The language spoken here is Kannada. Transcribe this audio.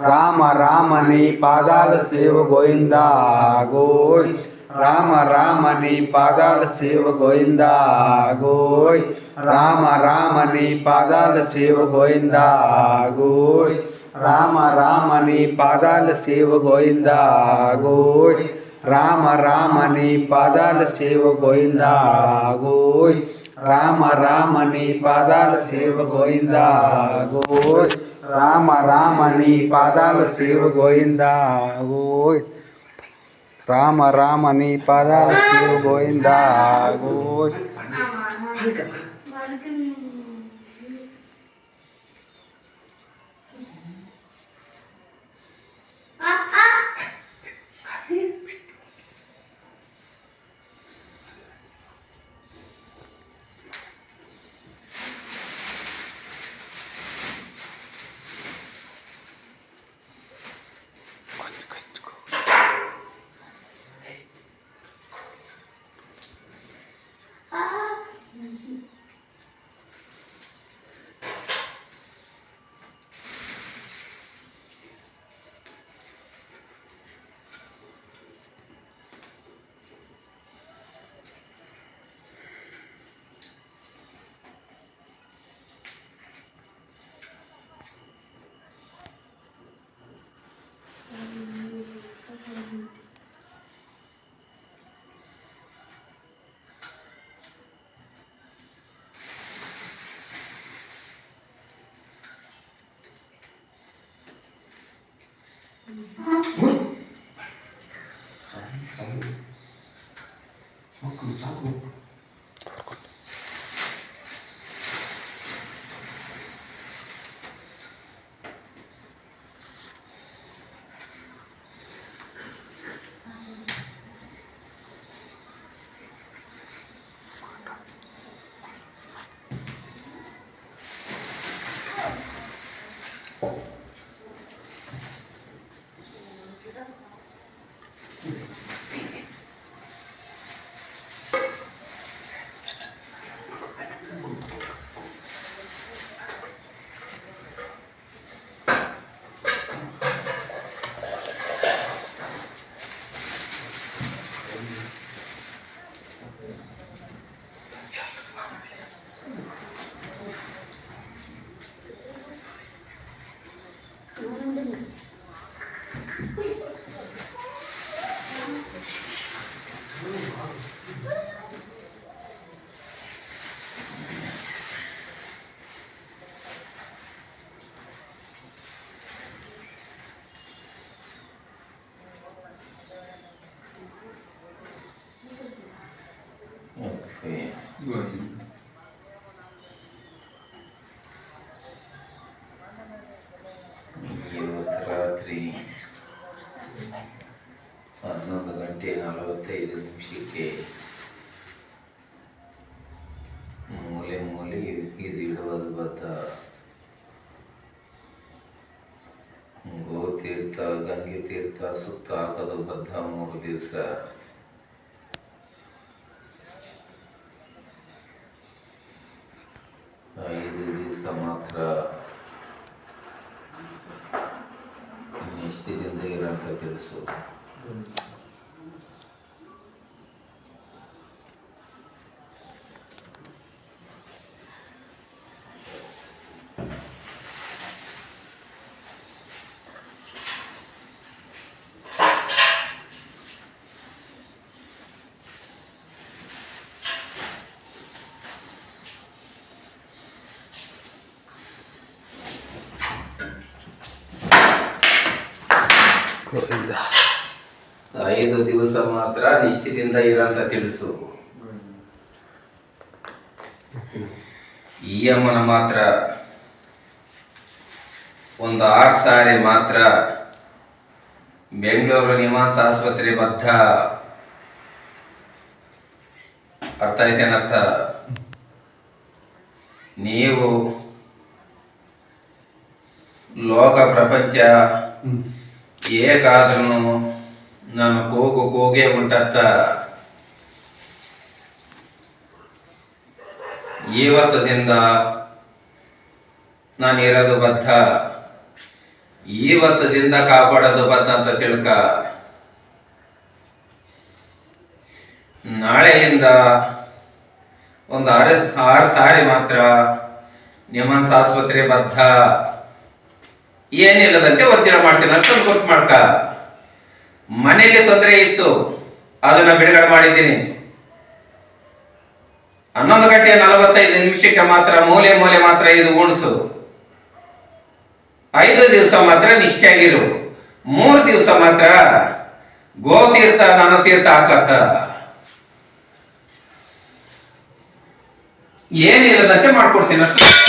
రామ రామని పాదాల సేవ గోయిందా గోయ్. రామ రామని పాదాల సేవ గోయిందా గోయ్. రామ రామని పాదాల సేవ గోయిందా గోయ్. రామ రామని పాదాల సేవ గోయిందా గోయ్. రామ రామని పాదాల సేవ గోయిందా గోయ్. రామ రామని పాదాల సేవ గోయిందా గోయ్. రామ రామ నీ పాదాలు శివ గోయిందా? గో రామ రామ నీ పాదాలు శివ గోయిందా? గో 不是嗯我狗你撒狗 ನಲವತ್ತೈದು ನಿಮಿಷಕ್ಕೆ ಮೂಲೆ ಮೂಲೆ ಇದು ಇಡುವುದು ಗೋ ಗೋತೀರ್ಥ ಗಂಗೆ ತೀರ್ಥ ಸುತ್ತ ಹಾಕೋದು ಬದ್ಧ ಮೂರು ದಿವಸ. ಐದು ದಿವಸ ಮಾತ್ರ. ನಿಶ್ಚಿತದಿಂದ ಇರೋಂಥ ಕೆಲಸ ಐದು ದಿವಸ ಮಾತ್ರ ನಿಶ್ಚಿತದಿಂದ ಇರಂತ ತಿಳಿಸು. ಈ ಅಮ್ಮನ ಮಾತ್ರ ಒಂದು ಆರು ಸಾರಿ ಮಾತ್ರ ಬೆಂಗಳೂರು ನಿವಾಸ ಆಸ್ಪತ್ರೆ ಬದ್ಧ. ಅರ್ಥ ಐತೇನರ್ಥ ನೀವು ಲೋಕ ಪ್ರಪಂಚ ಏಕಾದ್ರೂ ನಾನು ಕೂಗು ಕೂಗೇ ಉಂಟತ್ತ ಇವತ್ತದಿಂದ ನಾನಿರೋದು ಬದ್ಧ. ಇವತ್ತದಿಂದ ಕಾಪಾಡೋದು ಬದ್ಧ ಅಂತ ತಿಳ್ಕ. ನಾಳೆಯಿಂದ ಒಂದು ಆರು ಆರು ಸಾರಿ ಮಾತ್ರ ನಿಮ್ಮನ್ಸ್ ಆಸ್ಪತ್ರೆ ಬದ್ಧ. ಏನಿಲ್ಲದಂತೆ ವರ್ತನೆ ಮಾಡ್ತೀನಿ. ಅಷ್ಟೊಂದು ಗೊತ್ತು ಮಾಡ್ಕ. ಮನೆಯಲ್ಲಿ ತೊಂದರೆ ಇತ್ತು. ಅದನ್ನ ಬಿಡುಗಡೆ ಮಾಡಿದ್ದೀನಿ. ಹನ್ನೊಂದು ಗಂಟೆ ನಲವತ್ತೈದು ನಿಮಿಷಕ್ಕೆ ಮಾತ್ರ, ಮೂಲೆ ಮೂಲೆ ಮಾತ್ರ ಇದು ಓಣಿಸು ಐದು ದಿವಸ ಮಾತ್ರ ನಿಶ್ಚಯಾಗಿರು ಮೂರು ದಿವಸ ಮಾತ್ರ ಗೋತೀರ್ಥ ನನ್ನ ತೀರ್ಥ ಹಾಕತ್ತ ಏನಿಲ್ಲದಂತೆ ಮಾಡ್ಕೊಡ್ತೀನಿ. ಅಷ್ಟು